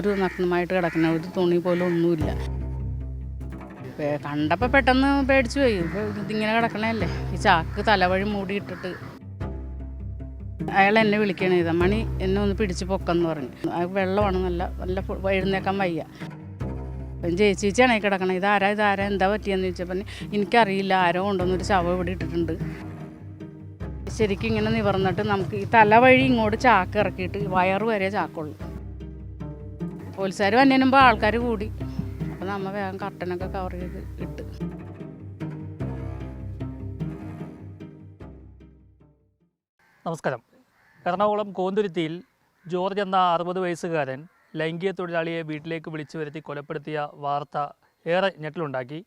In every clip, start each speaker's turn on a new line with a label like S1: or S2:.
S1: ഒരു നഗ്നമായിട്ട് കിടക്കുന്ന ഒരു തുണി പോലും ഒന്നുമില്ല. കണ്ടപ്പോൾ പെട്ടെന്ന് പേടിച്ചു പോയി. ഇതിങ്ങനെ കിടക്കണല്ലേ ഈ ചാക്ക് തലവഴി മൂടിയിട്ടിട്ട്. അയാൾ എന്നെ വിളിക്കണ ഇതമ്മണി മണി എന്നെ ഒന്ന് പിടിച്ച് പൊക്കെന്ന് പറഞ്ഞു. വെള്ളമാണ്. നല്ല നല്ല എഴുന്നേക്കാൻ വയ്യ. അപ്പം ചേച്ചിയാണ് ഈ കിടക്കണത്. ഇതാരാ? ഇതാരാ? എന്താ പറ്റിയെന്ന് ചോദിച്ചപ്പോൾ എനിക്കറിയില്ല. ആരോ കൊണ്ടുവന്നൊരു ശവം ഇവിടെ ഇട്ടിട്ടുണ്ട്. ശരിക്കും ഇങ്ങനെ നിവർന്നിട്ട് നമുക്ക് ഈ തല വഴി ഇങ്ങോട്ട് ചാക്ക് ഇറക്കിയിട്ട് വയറ് വരെ ചാക്കുള്ളൂ. പോലീസുകാർ വന്നതിനുമ്പോൾ ആൾക്കാർ കൂടി. അപ്പോൾ നമ്മൾ വേഗം കർട്ടനൊക്കെ കവർ ചെയ്ത് ഇട്ട്.
S2: നമസ്കാരം. എറണാകുളം കോന്തുരുത്തിയിൽ ജോർജ് എന്ന അറുപത് വയസ്സുകാരൻ ലൈംഗിക തൊഴിലാളിയെ വീട്ടിലേക്ക് വിളിച്ചു വരുത്തി കൊലപ്പെടുത്തിയ വാർത്ത ഏറെ ഞെട്ടലുണ്ടാക്കി.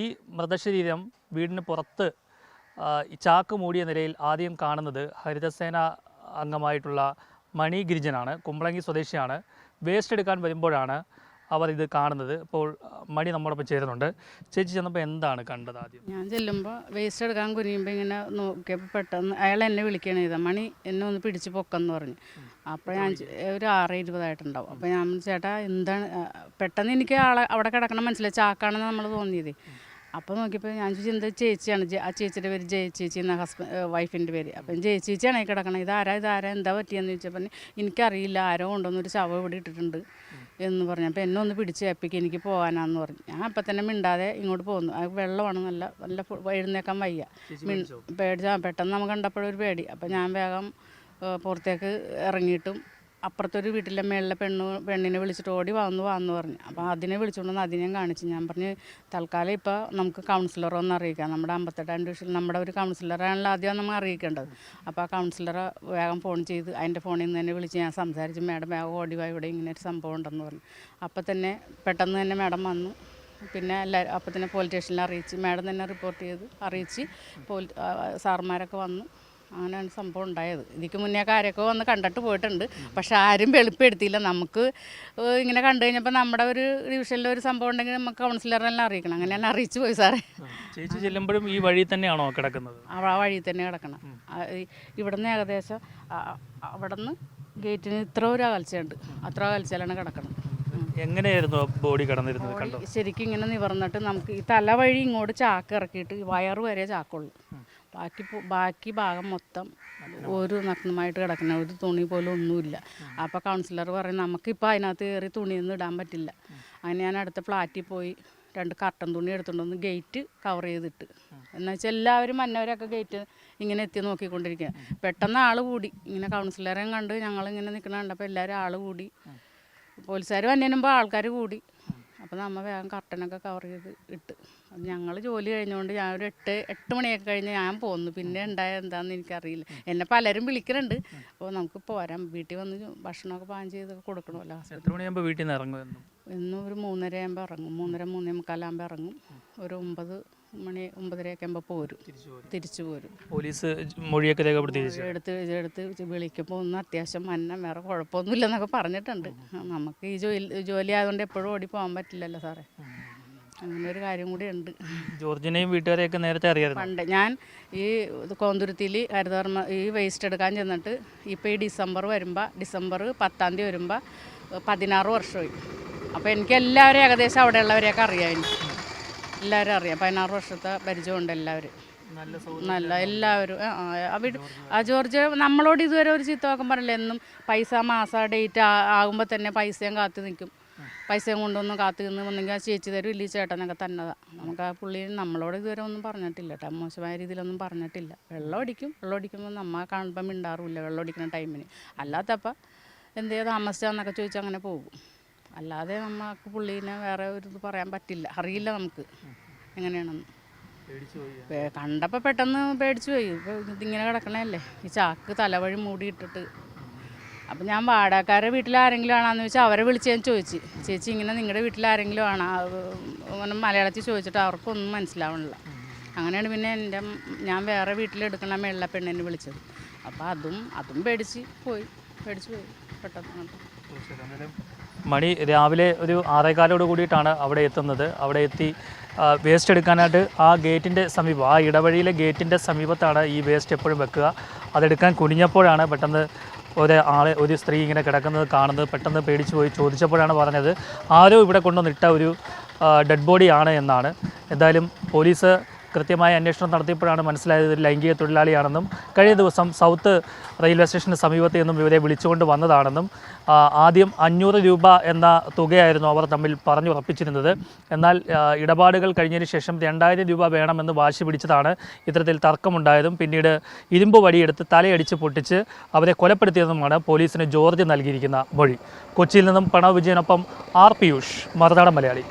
S2: ഈ മൃതശരീരം വീടിന് പുറത്ത് ചാക്ക് മൂടിയ നിലയിൽ ആദ്യം കാണുന്നത് ഹരിതസേന അംഗമായിട്ടുള്ള മണി ഗിരിജനാണ്. കുമ്പളങ്ങി സ്വദേശിയാണ്. വേസ്റ്റ് എടുക്കാൻ വരുമ്പോഴാണ് അവർ ഇത് കാണുന്നത്. ഇപ്പോൾ മണി നമ്മോടൊപ്പം ചേരുന്നുണ്ട്. ചേച്ചി ചെന്നപ്പോൾ എന്താണ് കണ്ടത് ആദ്യം?
S1: ഞാൻ ചെല്ലുമ്പോൾ വേസ്റ്റ് എടുക്കാൻ കുനിയുമ്പോൾ ഇങ്ങനെ നോക്കിയപ്പോൾ പെട്ടെന്ന് അയാൾ എന്നെ വിളിക്കുകയാണ് ചെയ്തത്. മണി എന്നെ ഒന്ന് പിടിച്ച് പൊക്കെന്ന് പറഞ്ഞു. അപ്പോൾ ഞാൻ ഒരു ആറ് ഇരുപതായിട്ടുണ്ടാവും. അപ്പോൾ ഞാൻ ചേട്ടാ എന്താണ് പെട്ടെന്ന് എനിക്ക് ആളെ അവിടെ കിടക്കണം മനസ്സിലായി. ചാക്കാണെന്ന് നമ്മൾ തോന്നിയത്. അപ്പോൾ നോക്കിയപ്പോൾ ഞാൻ ചോദിച്ചു എന്താ ചേച്ചിയാണ്? ആ ചേച്ചിയുടെ പേര് ജയ ചേച്ചി എന്ന ഹസ്ബൻഡ് വൈഫിന്റെ പേര്. അപ്പം ജയ ചേച്ചിയാണ് ഈ കിടക്കണത് ഇതാരാ ഇതാരാ എന്താ പറ്റിയെന്ന് ചോദിച്ചപ്പോൾ എനിക്കറിയില്ല. ആരോ കൊണ്ടുവന്നൊരു ശവം ഇവിടെ ഇട്ടിട്ടുണ്ട്. എന്ന് പറഞ്ഞു. അപ്പോൾ എന്നെ ഒന്ന് പിടിച്ച് ഏൽപ്പിക്കുക എനിക്ക് പോകാനാന്ന് പറഞ്ഞു. ഞാൻ അപ്പം തന്നെ മിണ്ടാതെ ഇങ്ങോട്ട് പോകുന്നു അത് വെള്ളമാണ് നല്ല നല്ല എഴുന്നേക്കാൻ വയ്യ. പേടിച്ചാൽ പെട്ടെന്ന് നമുക്ക് കണ്ടപ്പോഴൊരു പേടി. അപ്പം ഞാൻ വേഗം പുറത്തേക്ക് ഇറങ്ങിയിട്ടും അപ്പുറത്തൊരു വീട്ടിലെ മേളിലെ പെണ്ണു പെണ്ണിനെ വിളിച്ചിട്ട് ഓടി വന്നു വന്നു പറഞ്ഞു. അപ്പോൾ അതിനെ വിളിച്ചുകൊണ്ട് വന്ന് അതിനെയും കാണിച്ചു. ഞാൻ പറഞ്ഞ് തൽക്കാലം ഇപ്പോൾ നമുക്ക് കൗൺസിലറെ അറിയിക്കാം. നമ്മുടെ അമ്പത്തെട്ടാം ഡിവിഷനിൽ നമ്മുടെ ഒരു കൗൺസിലറാണല്ലോ ആദ്യം നമ്മൾ അറിയിക്കേണ്ടത്. അപ്പോൾ ആ കൗൺസിലറെ വേഗം ഫോൺ ചെയ്ത് അതിന്റെ ഫോണിൽ നിന്ന് തന്നെ വിളിച്ച് ഞാൻ സംസാരിച്ച്. മാഡം വേഗം ഓടി വാ ഇവിടെ ഇങ്ങനെ ഒരു സംഭവം ഉണ്ടെന്ന് പറഞ്ഞു. അപ്പോൾ തന്നെ പെട്ടെന്ന് തന്നെ മാഡം വന്നു. പിന്നെ എല്ലാവരും അപ്പോൾ തന്നെ പോലീസ് സ്റ്റേഷനിൽ അറിയിച്ച് മാഡം തന്നെ റിപ്പോർട്ട് ചെയ്ത് അറിയിച്ച് പോലീ ആ, സാർമാരൊക്കെ വന്നു. അങ്ങനെയാണ് സംഭവം ഉണ്ടായത്. ഇതിക്ക് മുന്നേ കാര്യമൊക്കെ വന്ന് കണ്ടിട്ട് പോയിട്ടുണ്ട്. പക്ഷെ ആരും വെളുപ്പെടുത്തിയില്ല. നമുക്ക് ഇങ്ങനെ കണ്ടു കഴിഞ്ഞപ്പോൾ നമ്മുടെ ഒരു ഡിവിഷനിൽ ഒരു സംഭവം ഉണ്ടെങ്കിൽ നമുക്ക് കൗൺസിലറിനെല്ലാം അറിയിക്കണം. അങ്ങനെ ഞാൻ അറിയിച്ചു പോയി സാറേ.
S2: ചേച്ചി ചെല്ലുമ്പോഴും ഈ വഴി തന്നെയാണോ കിടക്കുന്നത്?
S1: ആ വഴി തന്നെ കിടക്കണം. ഇവിടുന്ന് ഏകദേശം അവിടുന്ന് ഗേറ്റിന് ഇത്ര ഒരു അകൽച്ചയുണ്ട് അത്ര അകൽച്ചയിലാണ് കിടക്കണം.
S2: എങ്ങനെയായിരുന്നു ബോഡി കടന്നിരുന്നത്? കണ്ടോ?
S1: ശരിക്കും ഇങ്ങനെ നിവർന്നിട്ട് നമുക്ക് ഈ തല വഴി ഇങ്ങോട്ട് ചാക്ക് ഇറക്കിയിട്ട് വയറ് വരെ ചാക്കുള്ളൂ. ബാക്കി ബാക്കി ഭാഗം മൊത്തം ഒരു നഗ്നമായിട്ട് കിടക്കുന്ന ഒരു തുണി പോലും ഒന്നുമില്ല. അപ്പോൾ കൗൺസിലർ പറയും നമുക്കിപ്പോൾ അതിനകത്ത് കയറി തുണിയൊന്നും ഇടാൻ പറ്റില്ല. അങ്ങനെ ഞാൻ അടുത്ത ഫ്ലാറ്റിൽ പോയി രണ്ട് കർട്ടൻ തുണി എടുത്തുകൊണ്ട് വന്ന് ഗേറ്റ് കവർ ചെയ്തിട്ട് എന്ന് വെച്ചാൽ എല്ലാവരും മന്നവരൊക്കെ ഗേറ്റ് ഇങ്ങനെ എത്തി നോക്കിക്കൊണ്ടിരിക്കുക പെട്ടെന്ന് ആൾ കൂടി. ഇങ്ങനെ കൗൺസിലറേയും കണ്ട് ഞങ്ങളിങ്ങനെ നിൽക്കണ കണ്ടപ്പോൾ എല്ലാവരും ആൾ കൂടി. പോലീസുകാർ വന്നതിനുമ്പോൾ ആൾക്കാർ കൂടി. അപ്പോൾ നമ്മൾ വേഗം കർട്ടനൊക്കെ കവർ ചെയ്ത് ഇട്ട്. ഞങ്ങൾ ജോലി കഴിഞ്ഞുകൊണ്ട് ഞാൻ ഒരു എട്ട് എട്ട് മണിയൊക്കെ കഴിഞ്ഞ് ഞാൻ പോന്നു. പിന്നെ ഉണ്ടായ എന്താണെന്ന് എനിക്കറിയില്ല. എന്നെ പലരും വിളിക്കുന്നുണ്ട് അപ്പോൾ നമുക്ക് പോരാം. വീട്ടിൽ വന്ന് ഭക്ഷണമൊക്കെ പാകം ചെയ്ത് കൊടുക്കണമല്ലോ
S2: എത്ര മണിയാകുമ്പോൾ വീട്ടിൽ നിന്ന് ഇറങ്ങും
S1: ഇന്നും ഒരു മൂന്നര ആകുമ്പോൾ ഇറങ്ങും. മൂന്നര മൂന്നേ മുക്കാലാകുമ്പോൾ ഇറങ്ങും. ഒരു ഒമ്പത് മണി ഒമ്പതരയൊക്കെ ആകുമ്പോൾ പോരും. തിരിച്ചു പോരും.
S2: പോലീസ് മൊഴിയൊക്കെ രേഖപ്പെടുത്തി
S1: എടുത്ത് എടുത്ത് വിളിക്കുമ്പോൾ ഒന്നും അത്യാവശ്യം മന്നം വേറെ കുഴപ്പമൊന്നുമില്ല എന്നൊക്കെ പറഞ്ഞിട്ടുണ്ട് നമുക്ക് ഈ ജോലി ജോലി ആയതുകൊണ്ട് എപ്പോഴും ഓടി പോകാൻ പറ്റില്ലല്ലോ സാറേ. അങ്ങനെ ഒരു കാര്യം കൂടി ഉണ്ട്.
S2: ജോർജിനെയും വീട്ടുകാരെയൊക്കെ നേരത്തെ അറിയായിരുന്നു.
S1: പണ്ട് ഞാൻ ഈ കോന്തുരുത്തിയിൽ ഹരിതകർമ്മ ഈ വേസ്റ്റ് എടുക്കാൻ ചെന്നിട്ട് ഇപ്പോൾ ഈ ഡിസംബർ വരുമ്പോൾ ഡിസംബർ പത്താം തീയതി വരുമ്പോൾ പതിനാറ് വർഷമായി. അപ്പോൾ എനിക്ക് എല്ലാവരും ഏകദേശം അവിടെയുള്ളവരെയൊക്കെ അറിയാം എനിക്ക് എല്ലാവരും അറിയാം. പതിനാറ് വർഷത്തെ പരിചയമുണ്ട് എല്ലാവരും.
S2: നല്ല
S1: എല്ലാവരും. അവിടെ ആ ജോർജ് നമ്മളോട് ഇതുവരെ ഒരു ചിത്തമൊക്കെ പറയില്ല എന്നും പൈസ മാസ ഡേറ്റ് ആകുമ്പോൾ തന്നെ പൈസയും കാത്തു നിൽക്കും. പൈസയും കൊണ്ടൊന്നും കാത്തു നിന്ന് വന്നെങ്കിൽ ആ ചേച്ചി തരും ഇല്ലീ ചേട്ടനൊക്കെ തന്നതാ. നമുക്ക് ആ പുള്ളി നമ്മളോട് ഇതുവരെ ഒന്നും പറഞ്ഞിട്ടില്ല കേട്ടോ. മോശമായ രീതിയിലൊന്നും പറഞ്ഞിട്ടില്ല. വെള്ളം അടിക്കും. വെള്ളം അടിക്കുമ്പോൾ നമ്മ കാണുമ്പോൾ മിണ്ടാറുമില്ല വെള്ളം അടിക്കുന്ന ടൈമിന്. അല്ലാത്തപ്പോൾ എന്തേ താമസിച്ചാന്നൊക്കെ ചോദിച്ചാൽ അങ്ങനെ പോകും. അല്ലാതെ നമുക്ക് പുള്ളീനെ വേറെ ഒരു ഇത് പറയാൻ പറ്റില്ല. അറിയില്ല നമുക്ക്. എങ്ങനെയാണെന്ന്. കണ്ടപ്പോൾ കണ്ടപ്പോ പെട്ടെന്ന് പേടിച്ചു പോയി. ഇപ്പൊ ഇതിങ്ങനെ കിടക്കണല്ലേ ഈ ചാക്ക് തലവഴി മൂടിയിട്ടിട്ട്. അപ്പം ഞാൻ വാടകക്കാരെ വീട്ടിൽ ആരെങ്കിലും ആണെന്ന് വെച്ചാൽ അവരെ വിളിച്ച് ഞാൻ ചോദിച്ചു. ചേച്ചി ഇങ്ങനെ നിങ്ങളുടെ വീട്ടിൽ ആരെങ്കിലും ആണോ? അങ്ങനെ മലയാളത്തിൽ ചോദിച്ചിട്ട് അവർക്കൊന്നും മനസ്സിലാവണില്ല. അങ്ങനെയാണ് പിന്നെ എന്റെ ഞാൻ വേറെ വീട്ടിലെടുക്കണ മേളിലെ പെണ്ണിനെ വിളിച്ചത്. അപ്പോൾ അതും അതും പേടിച്ച് പോയി. പേടിച്ച് പോയി. പെട്ടെന്ന്.
S2: മണി രാവിലെ ഒരു ആറേകാലോട് കൂടിയിട്ടാണ് അവിടെ എത്തുന്നത്. അവിടെ എത്തി വേസ്റ്റ് എടുക്കാനായിട്ട് ആ ഗേറ്റിന്റെ സമീപം ആ ഇടവഴിയിലെ ഗേറ്റിന്റെ സമീപത്താണ് ഈ വേസ്റ്റ് എപ്പോഴും വെക്കുക. അതെടുക്കാൻ കുനിഞ്ഞപ്പോഴാണ് പെട്ടെന്ന് ഒരു ആളെ ഒരു സ്ത്രീ ഇങ്ങനെ കിടക്കുന്നത് കാണുന്നത്. പെട്ടെന്ന് പേടിച്ചു പോയി ചോദിച്ചപ്പോഴാണ് പറഞ്ഞത് ആരോ ഇവിടെ കൊണ്ടുവന്നിട്ട ഒരു ഡെഡ് ബോഡിയാണ് എന്നാണ്. എന്തായാലും പോലീസ് കൃത്യമായ അന്വേഷണം നടത്തിയപ്പോഴാണ് മനസ്സിലായത് ലൈംഗിക തൊഴിലാളിയാണെന്നും കഴിഞ്ഞ ദിവസം സൗത്ത് റെയിൽവേ സ്റ്റേഷന് സമീപത്ത് നിന്നും ഇവരെ വിളിച്ചുകൊണ്ട് വന്നതാണെന്നും ആദ്യം അഞ്ഞൂറ് രൂപ എന്ന തുകയായിരുന്നു അവർ തമ്മിൽ പറഞ്ഞുറപ്പിച്ചിരുന്നത് എന്നാൽ ഇടപാടുകൾ കഴിഞ്ഞതിന് ശേഷം രണ്ടായിരം രൂപ വേണമെന്ന് വാശി പിടിച്ചതാണ് ഇത്തരത്തിൽ തർക്കമുണ്ടായതും പിന്നീട് ഇരുമ്പ് വടിയെടുത്ത് തലയടിച്ച് പൊട്ടിച്ച് അവരെ കൊലപ്പെടുത്തിയതുമാണ് പോലീസിന് ജോർജ് നൽകിയിരിക്കുന്ന മൊഴി. കൊച്ചിയിൽ നിന്നും പ്രണവ് വിജയനൊപ്പം ആർ പിയൂഷ് മറുനാടൻ മലയാളി.